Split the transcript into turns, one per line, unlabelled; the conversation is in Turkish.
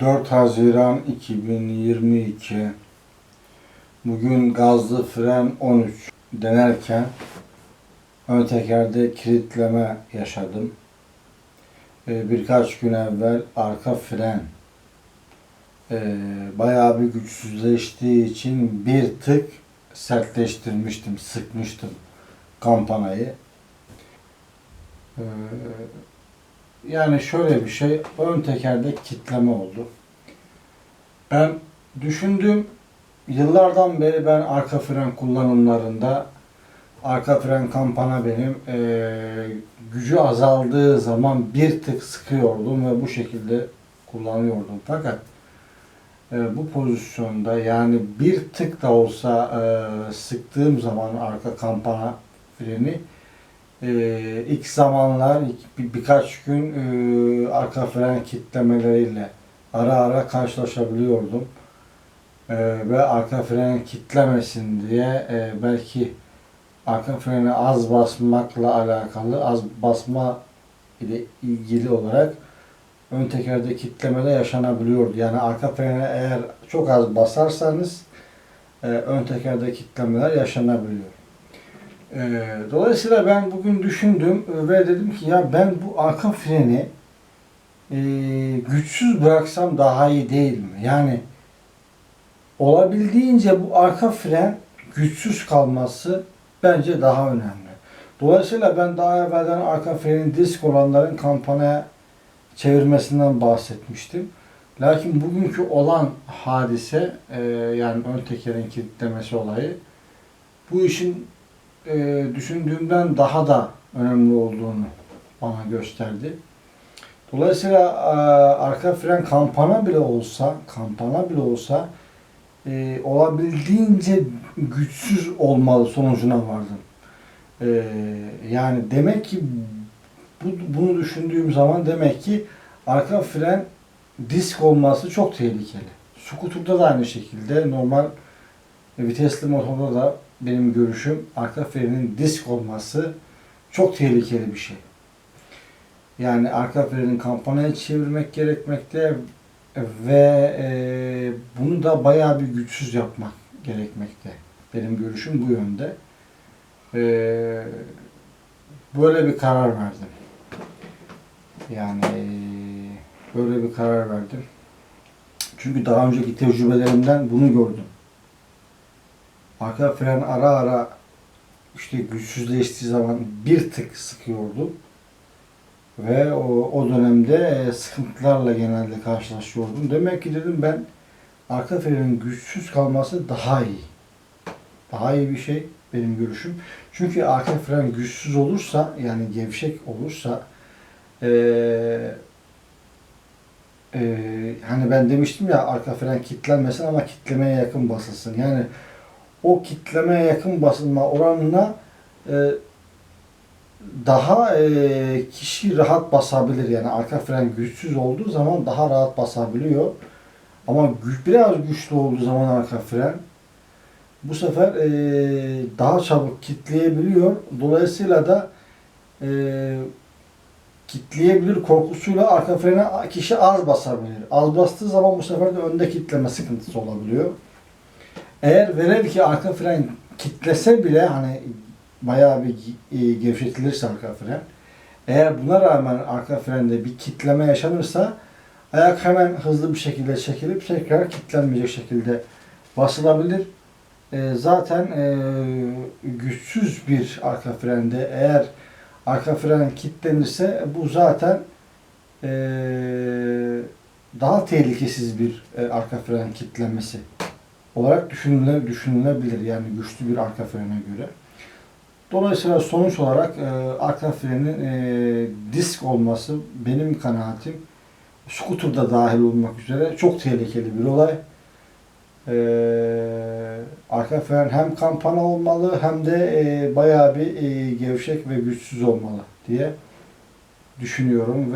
4 Haziran 2022 Bugün gazlı fren 13 denerken ön tekerde kilitleme yaşadım. Ee, Birkaç gün evvel arka fren e, bayağı bir güçsüzleştiği için bir tık sertleştirmiştim, sıkmıştım kampanayı. Yani şöyle bir şey, ön tekerde kitleme oldu. Ben düşündüm, yıllardan beri ben arka fren kullanımlarında, arka fren kampana benim eee, gücü azaldığı zaman bir tık sıkıyordum ve bu şekilde kullanıyordum. Fakat eee, bu pozisyonda yani bir tık da olsa eee, sıktığım zaman arka kampana freni ee, ilk zamanlar ilk bir, birkaç gün e, arka fren kitlemeleriyle ara ara karşılaşabiliyordum. Ee, ve arka fren kitlemesin diye e, belki arka freni az basmakla alakalı az basma ile ilgili olarak ön tekerde kitlemede yaşanabiliyordu. Yani arka frene eğer çok az basarsanız e, ön tekerde kitlemeler yaşanabiliyor. Ee, dolayısıyla ben bugün düşündüm ve dedim ki ya ben bu arka freni e, güçsüz bıraksam daha iyi değil mi? Yani olabildiğince bu arka fren güçsüz kalması bence daha önemli. Dolayısıyla ben daha evvelden arka frenin disk olanların kampanya çevirmesinden bahsetmiştim. Lakin bugünkü olan hadise e, yani ön tekerin kilitlemesi olayı bu işin e, düşündüğümden daha da önemli olduğunu bana gösterdi. Dolayısıyla e, arka fren kampana bile olsa, kampana bile olsa e, olabildiğince güçsüz olmalı sonucuna vardım. E, yani demek ki bu, bunu düşündüğüm zaman demek ki arka fren disk olması çok tehlikeli. Skuturda da aynı şekilde normal vitesli motorda da benim görüşüm arka frenin disk olması çok tehlikeli bir şey. Yani arka frenin kampanaya çevirmek gerekmekte ve e, bunu da bayağı bir güçsüz yapmak gerekmekte. Benim görüşüm bu yönde. E, böyle bir karar verdim. Yani böyle bir karar verdim. Çünkü daha önceki tecrübelerimden bunu gördüm. Arka fren ara ara işte güçsüzleştiği zaman bir tık sıkıyordu. Ve o, o dönemde e, sıkıntılarla genelde karşılaşıyordum. Demek ki dedim ben arka frenin güçsüz kalması daha iyi. Daha iyi bir şey benim görüşüm. Çünkü arka fren güçsüz olursa yani gevşek olursa ee, hani ben demiştim ya arka fren kilitlenmesin ama kitlemeye yakın basılsın. Yani o kitlemeye yakın basılma oranına e, daha e, kişi rahat basabilir. Yani arka fren güçsüz olduğu zaman daha rahat basabiliyor. Ama güç, biraz güçlü olduğu zaman arka fren bu sefer e, daha çabuk kitleyebiliyor. Dolayısıyla da e, kitleyebilir korkusuyla arka frene kişi az basabilir. Az bastığı zaman bu sefer de önde kitleme sıkıntısı olabiliyor. Eğer velev ki arka fren kitlese bile hani bayağı bir e, gevşetilirse arka fren eğer buna rağmen arka frende bir kitleme yaşanırsa ayak hemen hızlı bir şekilde çekilip tekrar kilitlenmeyecek şekilde basılabilir. E, zaten e, güçsüz bir arka frende eğer arka fren kilitlenirse bu zaten e, daha tehlikesiz bir e, arka fren kilitlenmesi olarak düşünüle, düşünülebilir. Yani güçlü bir arka frene göre. Dolayısıyla sonuç olarak e, arka frenin e, disk olması benim kanaatim scooter da dahil olmak üzere çok tehlikeli bir olay. E, arka fren hem kampana olmalı hem de e, bayağı bir e, gevşek ve güçsüz olmalı diye düşünüyorum. Ve